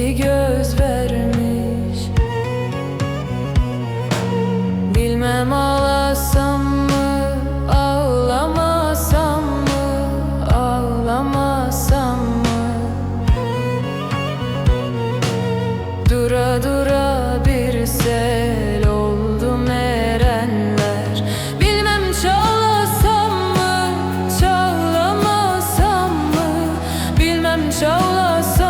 iki göz vermiş. Bilmem ağlasam mı ağlamasam mı ağlamasam mı? Dura dura bir sel oldum erenler. Bilmem çalasam mı çalamasam mı? Bilmem çalasam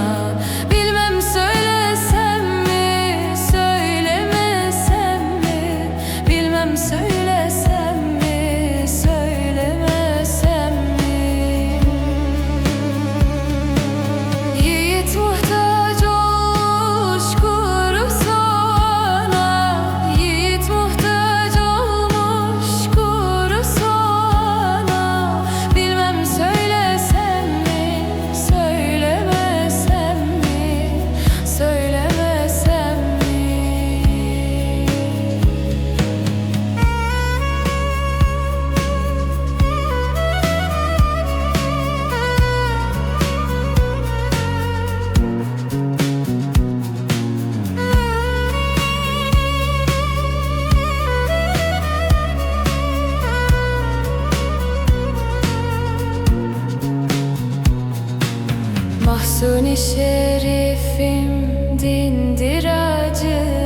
Mahsuni şerifim dindir acını,